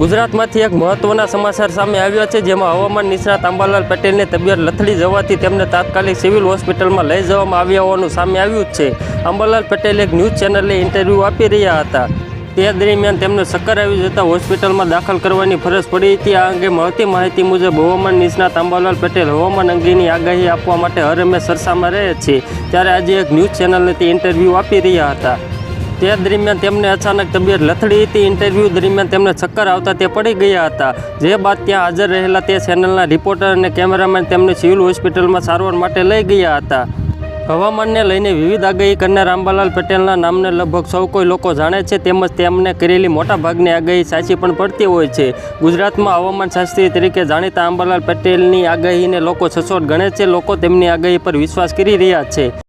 ગુજરાતમાંથી એક મહત્વના સમાચાર સામે આવ્યા છે, જેમાં હવામાન નિષ્ણાત અંબાલાલ પટેલની તબિયત લથડી જવાથી તેમને તાત્કાલિક સિવિલ હોસ્પિટલમાં લઈ જવામાં આવ્યા હોવાનું સામે આવ્યું છે. અંબાલાલ પટેલ એક ન્યૂઝ ચેનલને ઇન્ટરવ્યૂ આપી રહ્યા હતા. તે દરમિયાન તેમને ચક્કર આવી જતા હોસ્પિટલમાં દાખલ કરવાની ફરજ પડી હતી. આ અંગે મળતી માહિતી મુજબ હવામાન નિષ્ણાત અંબાલાલ પટેલ હવામાન અંગેની આગાહી આપવા માટે હર હંમેશ ચર્ચામાં રહે છે. ત્યારે આજે એક ન્યૂઝ ચેનલને તે ઇન્ટરવ્યૂ આપી રહ્યા હતા. તે દરમિયાન તેમને અચાનક તબિયત લથડી હતી. ઇન્ટરવ્યૂ દરમિયાન તેમને ચક્કર આવતા તે પડી ગયા હતા. જે બાદ ત્યાં હાજર રહેલા તે ચેનલના રિપોર્ટર અને કેમેરામેન તેમને સિવિલ હોસ્પિટલમાં સારવાર માટે લઈ ગયા હતા. હવામાનને લઈને વિવિધ આગાહી કરનાર અંબાલાલ પટેલના નામને લગભગ સૌ કોઈ લોકો જાણે છે. તેમજ તેમને કરેલી મોટાભાગની આગાહી સાચી પણ પડતી હોય છે. ગુજરાતમાં હવામાન શાસ્ત્રી તરીકે જાણીતા અંબાલાલ પટેલની આગાહીને લોકો સચોટ ગણે છે. લોકો તેમની આગાહી પર વિશ્વાસ કરી રહ્યા છે.